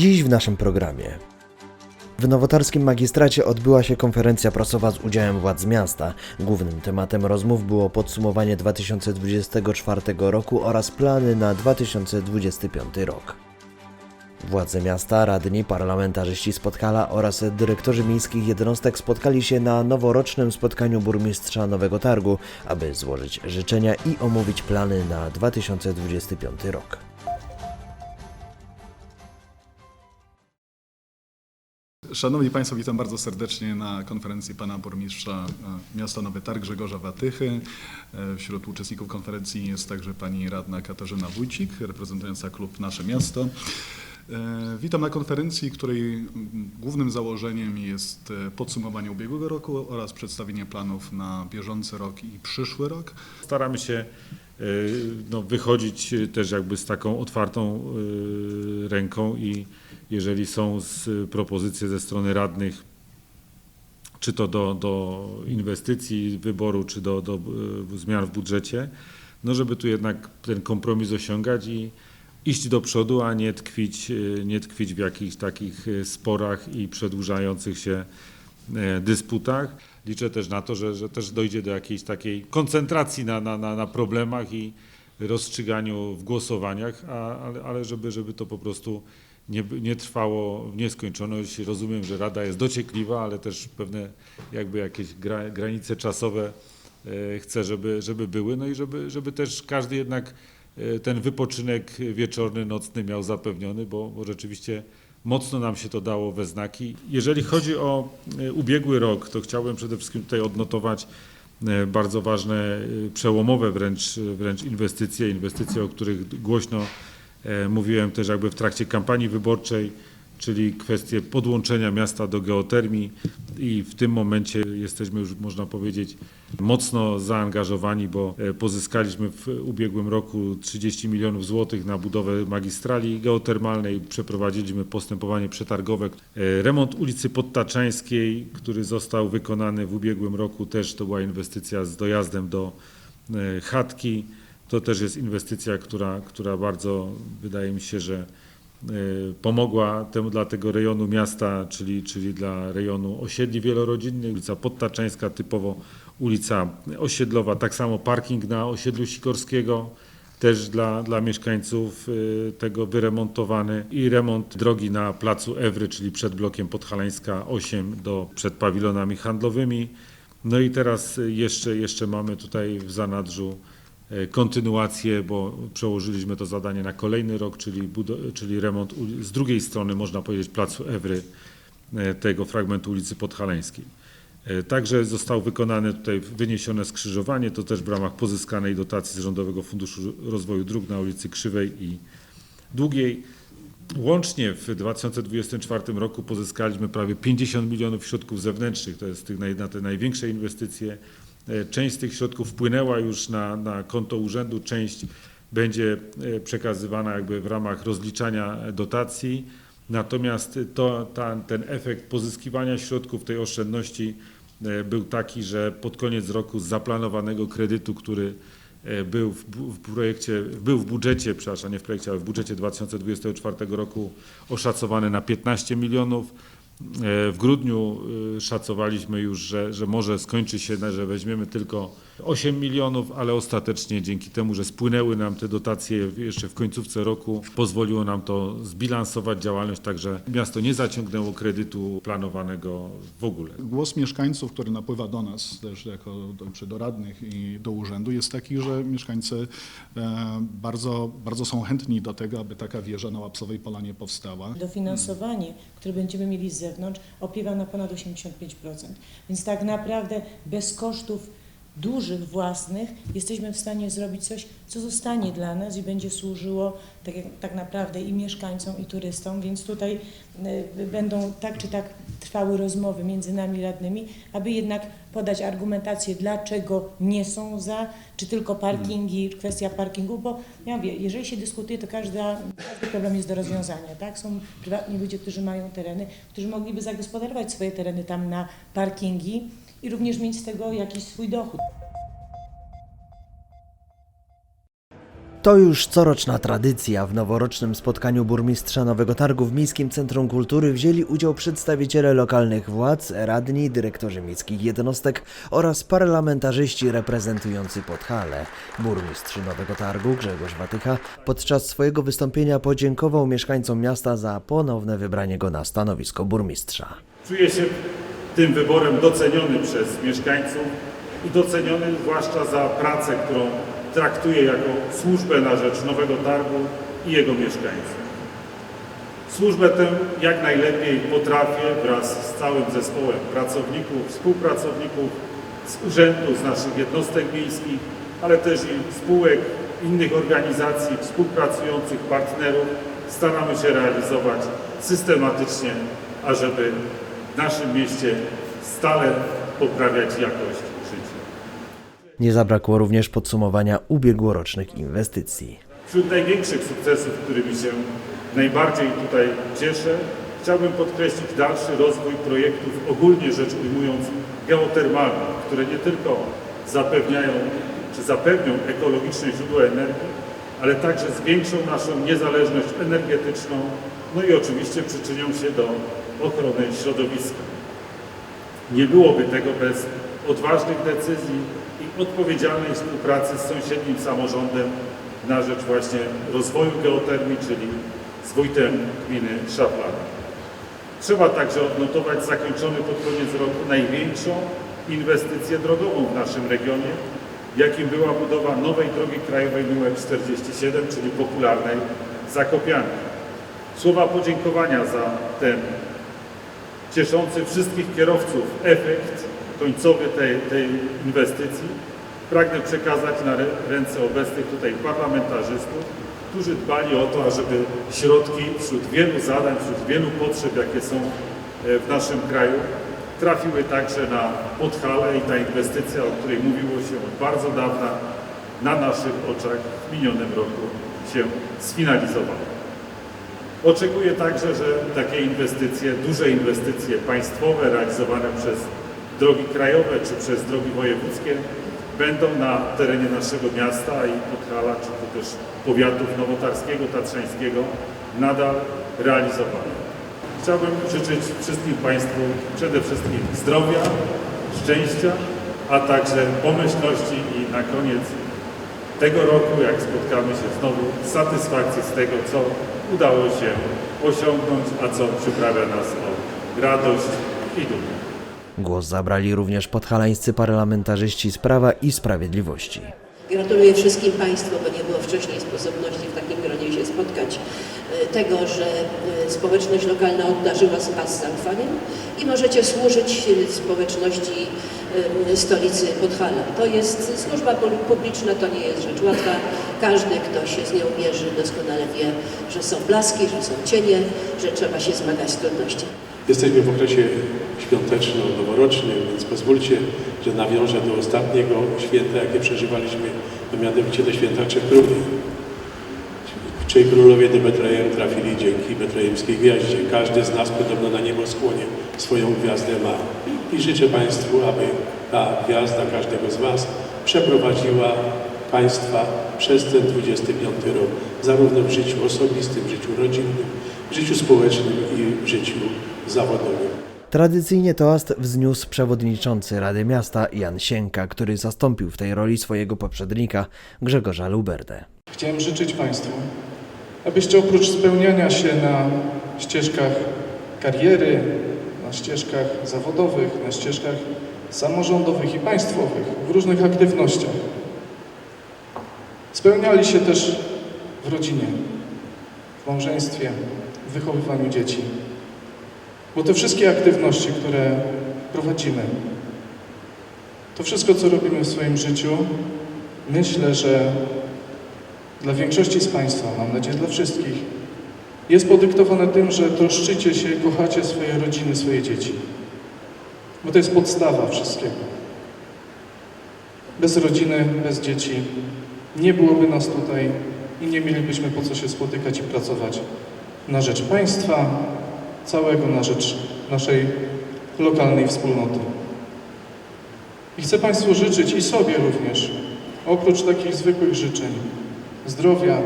Dziś w naszym programie. W nowotarskim magistracie odbyła się konferencja prasowa z udziałem władz miasta. Głównym tematem rozmów było podsumowanie 2024 roku oraz plany na 2025 rok. Władze miasta, radni, parlamentarzyści z Podkala oraz dyrektorzy miejskich jednostek spotkali się na noworocznym spotkaniu burmistrza Nowego Targu, aby złożyć życzenia i omówić plany na 2025 rok. Szanowni Państwo, witam bardzo serdecznie na konferencji pana burmistrza e, miasta Nowy Targ Grzegorza Watychy. E, Wśród uczestników konferencji jest także pani radna Katarzyna Wójcik, reprezentująca klub Nasze Miasto. E, Witam na konferencji, której głównym założeniem jest podsumowanie ubiegłego roku oraz przedstawienie planów na bieżący rok i przyszły rok. Staramy się no, wychodzić też jakby z taką otwartą ręką i jeżeli są z propozycje ze strony radnych, czy to do, do inwestycji, wyboru, czy do, do y, zmian w budżecie, no żeby tu jednak ten kompromis osiągać i iść do przodu, a nie tkwić, y, nie tkwić w jakichś takich y, sporach i przedłużających się e, dysputach. Liczę też na to, że, że też dojdzie do jakiejś takiej koncentracji na, na, na, na problemach i rozstrzyganiu w głosowaniach, a, ale, ale żeby, żeby to po prostu nie, nie trwało w nieskończoność. Rozumiem, że Rada jest dociekliwa, ale też pewne jakby jakieś gra, granice czasowe e, chcę, żeby, żeby były, no i żeby, żeby też każdy jednak e, ten wypoczynek wieczorny, nocny miał zapewniony, bo, bo rzeczywiście mocno nam się to dało we znaki. Jeżeli chodzi o e, ubiegły rok, to chciałbym przede wszystkim tutaj odnotować bardzo ważne, przełomowe wręcz, wręcz inwestycje, inwestycje, o których głośno mówiłem też jakby w trakcie kampanii wyborczej, czyli kwestie podłączenia miasta do geotermii i w tym momencie jesteśmy już, można powiedzieć, mocno zaangażowani, bo e, pozyskaliśmy w ubiegłym roku 30 milionów złotych na budowę magistrali geotermalnej, przeprowadziliśmy postępowanie przetargowe. E, Remont ulicy Podtaczańskiej, który został wykonany w ubiegłym roku, też to była inwestycja z dojazdem do e, chatki. To też jest inwestycja, która, która bardzo wydaje mi się, że e, pomogła temu dla tego rejonu miasta, czyli, czyli dla rejonu osiedli wielorodzinnych. Ulica Podtaczańska, typowo ulica osiedlowa, tak samo parking na osiedlu Sikorskiego, też dla, dla mieszkańców y, tego wyremontowany i remont drogi na placu Ewry, czyli przed blokiem Podhalańska 8 do, przed pawilonami handlowymi. No i teraz jeszcze, jeszcze mamy tutaj w zanadrzu e, kontynuację, bo przełożyliśmy to zadanie na kolejny rok, czyli, czyli remont z drugiej strony, można powiedzieć, placu Ewry, e, tego fragmentu ulicy Podhalańskiej. E, Także zostało wykonane tutaj wyniesione skrzyżowanie, to też w ramach pozyskanej dotacji z Rządowego Funduszu Rozwoju Dróg na ulicy Krzywej i Długiej. Łącznie w 2024 roku pozyskaliśmy prawie 50 milionów środków zewnętrznych, to jest na te największe inwestycje. E, Część z tych środków wpłynęła już na, na konto urzędu, część będzie e, przekazywana jakby w ramach rozliczania dotacji. Natomiast to, ta, ten efekt pozyskiwania środków, tej oszczędności e, był taki, że pod koniec roku z zaplanowanego kredytu, który był w, w projekcie, był w budżecie, przepraszam, nie w projekcie, ale w budżecie 2024 roku oszacowany na 15 milionów. E, W grudniu e, szacowaliśmy już, że, że może skończy się, że weźmiemy tylko 8 milionów, ale ostatecznie dzięki temu, że spłynęły nam te dotacje jeszcze w końcówce roku, pozwoliło nam to zbilansować działalność, także miasto nie zaciągnęło kredytu planowanego w ogóle. Głos mieszkańców, który napływa do nas też jako do, czy do radnych i do urzędu jest taki, że mieszkańcy e, bardzo, bardzo są chętni do tego, aby taka wieża na Łapsowej Polanie powstała. Dofinansowanie, które będziemy mieli z zewnątrz, opiewa na ponad 85%. Więc tak naprawdę bez kosztów dużych, własnych, jesteśmy w stanie zrobić coś, co zostanie dla nas i będzie służyło tak, jak- tak naprawdę i mieszkańcom, i turystom, więc tutaj y, będą tak czy tak trwały rozmowy między nami radnymi, aby jednak podać argumentację, dlaczego nie są za, czy tylko parkingi, kwestia parkingu, bo ja mówię, jeżeli się dyskutuje, to każda, każdy problem jest do rozwiązania, tak? Są prywatni ludzie, którzy mają tereny, którzy mogliby zagospodarować swoje tereny tam na parkingi i również mieć z tego jakiś swój dochód. To już coroczna tradycja. W noworocznym spotkaniu burmistrza Nowego Targu w Miejskim Centrum Kultury wzięli udział przedstawiciele lokalnych władz, radni, dyrektorzy miejskich jednostek oraz parlamentarzyści reprezentujący Podhale. Burmistrz Nowego Targu Grzegorz Watycha podczas swojego wystąpienia podziękował mieszkańcom miasta za ponowne wybranie go na stanowisko burmistrza. Czuję się tym wyborem doceniony przez mieszkańców i doceniony zwłaszcza za pracę, którą traktuję jako służbę na rzecz Nowego Targu i jego mieszkańców. Służbę tę jak najlepiej potrafię wraz z całym zespołem pracowników, współpracowników z urzędu, z naszych jednostek miejskich, ale też i spółek, innych organizacji, współpracujących partnerów staramy się realizować systematycznie, ażeby w naszym mieście stale poprawiać jakość życia. Nie zabrakło również podsumowania ubiegłorocznych inwestycji. Wśród największych sukcesów, którymi się najbardziej tutaj cieszę, chciałbym podkreślić dalszy rozwój projektów, ogólnie rzecz ujmując, geotermalnych, które nie tylko zapewniają czy zapewnią ekologiczne źródła energii, ale także zwiększą naszą niezależność energetyczną, no i oczywiście przyczynią się do ochrony środowiska. Nie byłoby tego bez odważnych decyzji i odpowiedzialnej współpracy z sąsiednim samorządem na rzecz właśnie rozwoju geotermii, czyli z wójtem gminy Szaflana. Trzeba także odnotować zakończony pod koniec roku największą inwestycję drogową w naszym regionie, jakim była budowa nowej drogi krajowej nr 47, czyli popularnej Zakopianki. Słowa podziękowania za ten cieszący wszystkich kierowców efekt końcowy tej, tej inwestycji pragnę przekazać na rę- ręce obecnych tutaj parlamentarzystów, którzy dbali o to, ażeby środki wśród wielu zadań, wśród wielu potrzeb, jakie są e, w naszym kraju, trafiły także na Podhale i ta inwestycja, o której mówiło się od bardzo dawna, na naszych oczach w minionym roku się sfinalizowała. Oczekuję także, że takie inwestycje, duże inwestycje państwowe realizowane przez drogi krajowe czy przez drogi wojewódzkie będą na terenie naszego miasta i Podhala, czy to też powiatów nowotarskiego, tatrzańskiego nadal realizowane. Chciałbym życzyć wszystkim Państwu przede wszystkim zdrowia, szczęścia, a także pomyślności i na koniec tego roku, jak spotkamy się znowu, satysfakcji z tego, co udało się osiągnąć, a co przyprawia nas o radość i dumę. Głos zabrali również podhalańscy parlamentarzyści z Prawa i Sprawiedliwości. Gratuluję wszystkim Państwu, bo nie było wcześniej sposobności w takim gronie się spotkać, e, tego, że e, społeczność lokalna obdarzyła Was zaufaniem i możecie służyć e, społeczności stolicy Podhala. To jest służba pu- publiczna, to nie jest rzecz łatwa. Każdy, kto się z nią mierzy, doskonale wie, że są blaski, że są cienie, że trzeba się zmagać z trudnościami. Jesteśmy w okresie świąteczno-noworocznym, więc pozwólcie, że nawiążę do ostatniego święta, jakie przeżywaliśmy, a mianowicie do święta Trzech Króli. Trzej królowie do Betlejem trafili dzięki betlejemskiej gwiaździe. Każdy z nas podobno na nieboskłonie swoją gwiazdę ma. I życzę Państwu, aby ta gwiazda każdego z Was przeprowadziła Państwa przez ten 25 rok, zarówno w życiu osobistym, w życiu rodzinnym, w życiu społecznym i w życiu zawodowym. Tradycyjnie toast wzniósł przewodniczący Rady Miasta Jan Sienka, który zastąpił w tej roli swojego poprzednika Grzegorza Luberdę. Chciałem życzyć Państwu, abyście oprócz spełniania się na ścieżkach kariery, na ścieżkach zawodowych, na ścieżkach samorządowych i państwowych, w różnych aktywnościach, spełniali się też w rodzinie, w małżeństwie, w wychowywaniu dzieci. Bo te wszystkie aktywności, które prowadzimy, to wszystko, co robimy w swoim życiu, myślę, że dla większości z Państwa, mam nadzieję dla wszystkich, jest podyktowane tym, że troszczycie się, kochacie swoje rodziny, swoje dzieci. Bo to jest podstawa wszystkiego. Bez rodziny, bez dzieci nie byłoby nas tutaj i nie mielibyśmy po co się spotykać i pracować na rzecz państwa, całego na rzecz naszej lokalnej wspólnoty. I chcę Państwu życzyć i sobie również, oprócz takich zwykłych życzeń, zdrowia,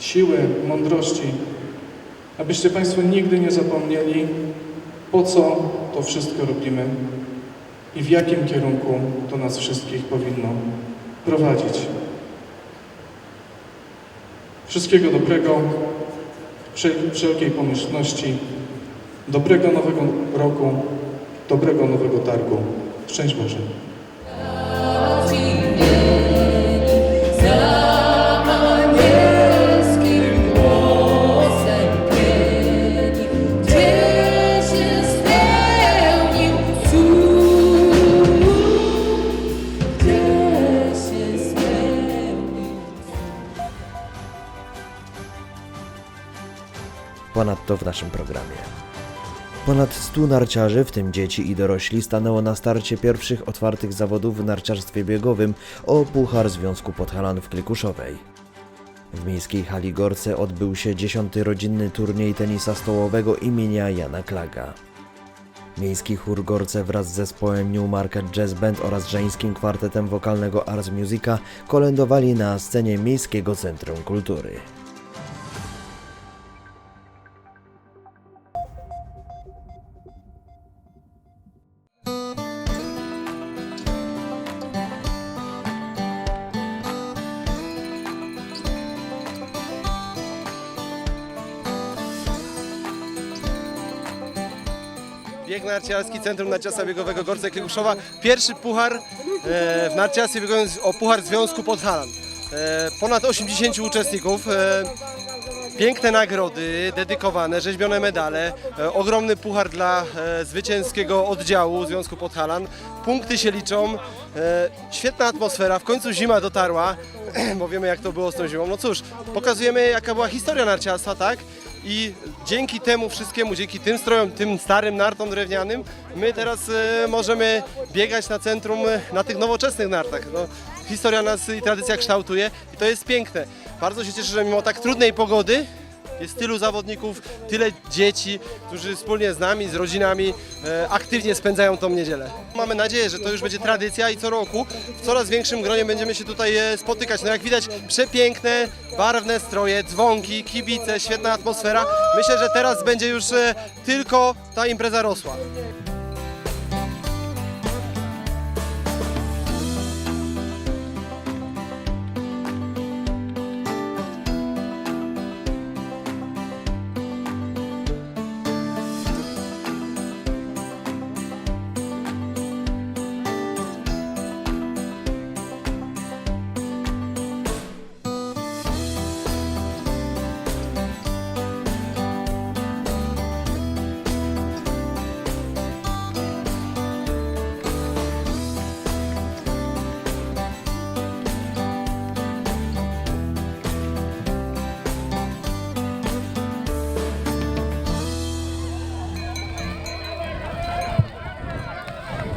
siły, mądrości, abyście Państwo nigdy nie zapomnieli, po co to wszystko robimy i w jakim kierunku to nas wszystkich powinno prowadzić. Wszystkiego dobrego, wszel- wszelkiej pomyślności, dobrego nowego roku, dobrego nowego targu. Szczęść Boże. Ponadto w naszym programie. Ponad 100 narciarzy, w tym dzieci i dorośli, stanęło na starcie pierwszych otwartych zawodów w narciarstwie biegowym o Puchar Związku Podhalan w Klikuszowej. W miejskiej hali Gorce odbył się 10. rodzinny turniej tenisa stołowego imienia Jana Klaga. Miejski chór Gorce wraz z zespołem New Market Jazz Band oraz żeńskim kwartetem wokalnego Ars Musica kolędowali na scenie Miejskiego Centrum Kultury. Bieg narciarski Centrum Narciarstwa Biegowego Gorce Kiełuszowa. Pierwszy puchar e, w narciarstwie biegowym o puchar Związku Podhalan. E, ponad 80 uczestników. E, piękne nagrody dedykowane, rzeźbione medale. E, ogromny puchar dla e, zwycięskiego oddziału Związku Podhalan. Punkty się liczą. E, świetna atmosfera. W końcu zima dotarła, bo wiemy jak to było z tą zimą. No cóż, pokazujemy jaka była historia narciarstwa, tak? I dzięki temu wszystkiemu, dzięki tym strojom, tym starym nartom drewnianym, my teraz e, możemy biegać na centrum, e, na tych nowoczesnych nartach. No, historia nas i tradycja kształtuje i to jest piękne. Bardzo się cieszę, że mimo tak trudnej pogody jest tylu zawodników, tyle dzieci, którzy wspólnie z nami, z rodzinami e, aktywnie spędzają tą niedzielę. Mamy nadzieję, że to już będzie tradycja i co roku w coraz większym gronie będziemy się tutaj e, spotykać. No jak widać przepiękne, barwne stroje, dzwonki, kibice, świetna atmosfera. Myślę, że teraz będzie już e, tylko ta impreza rosła.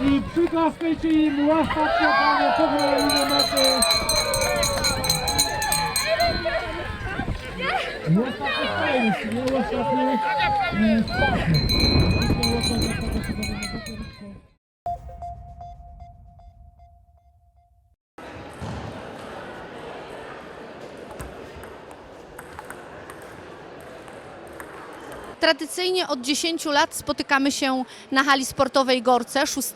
I przyklaskajcie im łaskawcie, panie, pochylają mety. Łaskawcie stoisz, nie łaskawcie. Tradycyjnie od 10 lat spotykamy się na hali sportowej Gorce 6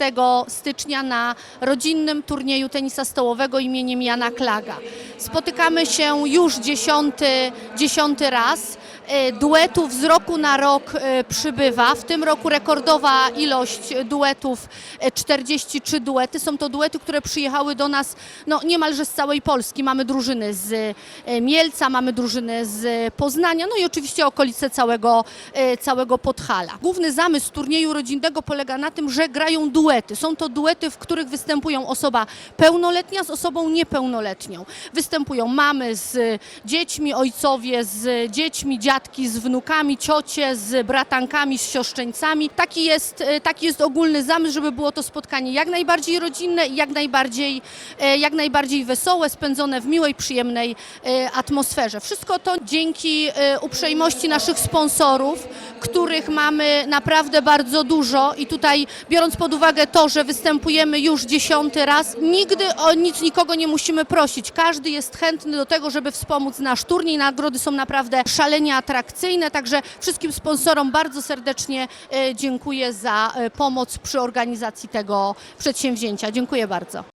stycznia na rodzinnym turnieju tenisa stołowego imieniem Jana Klaga. Spotykamy się już dziesiąty, dziesiąty raz. E, Duetów z roku na rok e, przybywa. W tym roku rekordowa ilość duetów, e, 43 duety. Są to duety, które przyjechały do nas no, niemalże z całej Polski. Mamy drużyny z e, Mielca, mamy drużyny z Poznania, no i oczywiście okolice całego, e, całego Podhala. Główny zamysł turnieju rodzinnego polega na tym, że grają duety. Są to duety, w których występują osoba pełnoletnia z osobą niepełnoletnią. Występują mamy z dziećmi, ojcowie z dziećmi, dziadki dziadki z wnukami, ciocie z bratankami, z siostrzeńcami. Taki jest, e, taki jest ogólny zamysł, żeby było to spotkanie jak najbardziej rodzinne i jak najbardziej, e, jak najbardziej wesołe, spędzone w miłej, przyjemnej e, atmosferze. Wszystko to dzięki uprzejmości naszych sponsorów, których mamy naprawdę bardzo dużo i tutaj biorąc pod uwagę to, że występujemy już dziesiąty raz, nigdy o nic nikogo nie musimy prosić. Każdy jest chętny do tego, żeby wspomóc nasz turniej. Nagrody są naprawdę szalenie atrakcyjne, także wszystkim sponsorom bardzo serdecznie e, dziękuję za e, pomoc przy organizacji tego przedsięwzięcia. Dziękuję bardzo.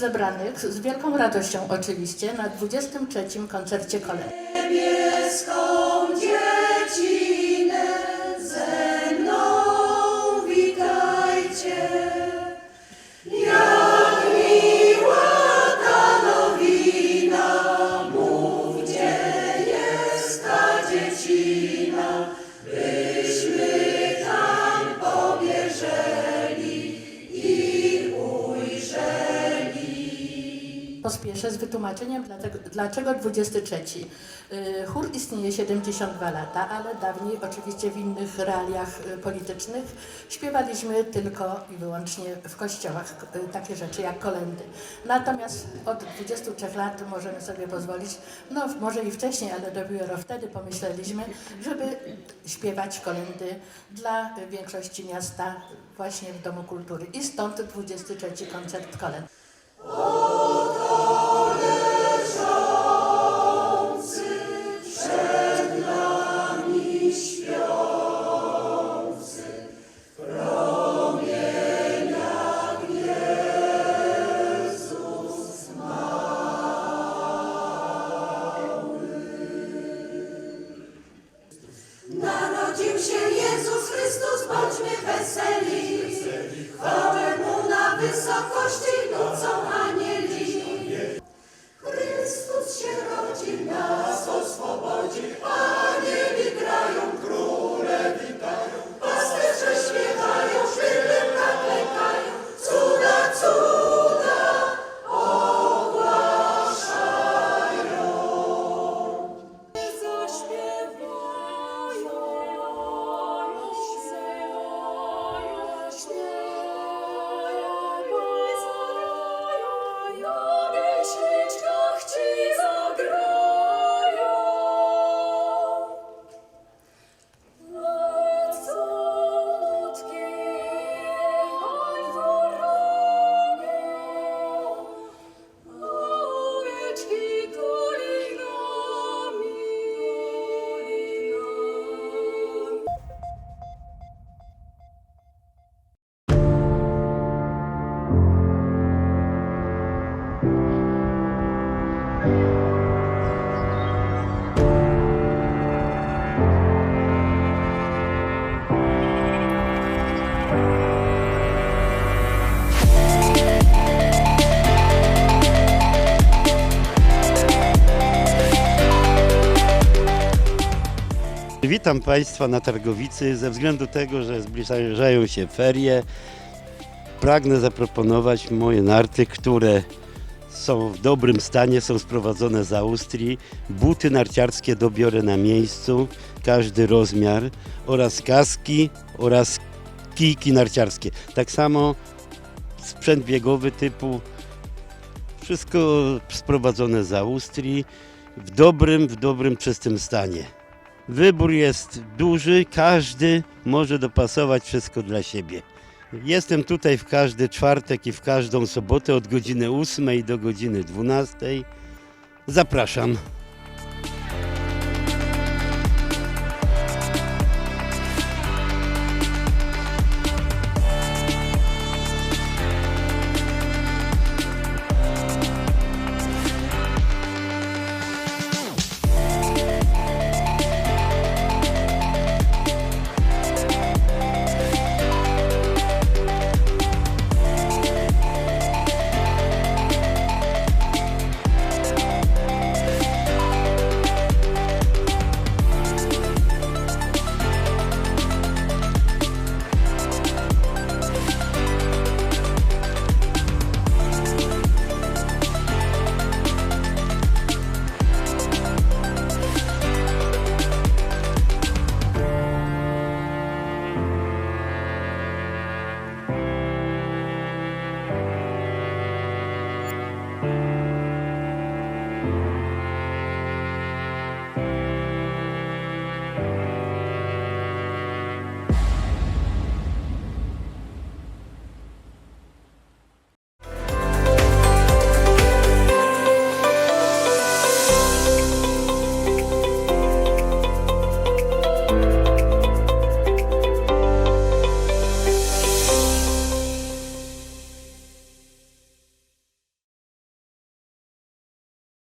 Zebranych z wielką radością oczywiście na 23. koncercie kolei. Pospieszę z wytłumaczeniem, dlaczego 23. Y, Chór istnieje 72 lata, ale dawniej oczywiście w innych realiach y, politycznych śpiewaliśmy tylko i wyłącznie w kościołach y, takie rzeczy jak kolendy. Natomiast od 23 lat możemy sobie pozwolić, no może i wcześniej, ale dopiero wtedy pomyśleliśmy, żeby śpiewać kolendy dla większości miasta właśnie w Domu Kultury. I stąd 23 koncert kolęd. Narodził Witam Państwa na Targowicy. Ze względu tego, że zbliżają się ferie, pragnę zaproponować moje narty, które są w dobrym stanie, są sprowadzone z Austrii. Buty narciarskie dobiorę na miejscu, każdy rozmiar oraz kaski oraz kijki narciarskie. Tak samo sprzęt biegowy typu wszystko sprowadzone z Austrii w dobrym, w dobrym, czystym stanie. Wybór jest duży, każdy może dopasować wszystko dla siebie. Jestem tutaj w każdy czwartek i w każdą sobotę od godziny 8 do godziny 12. Zapraszam.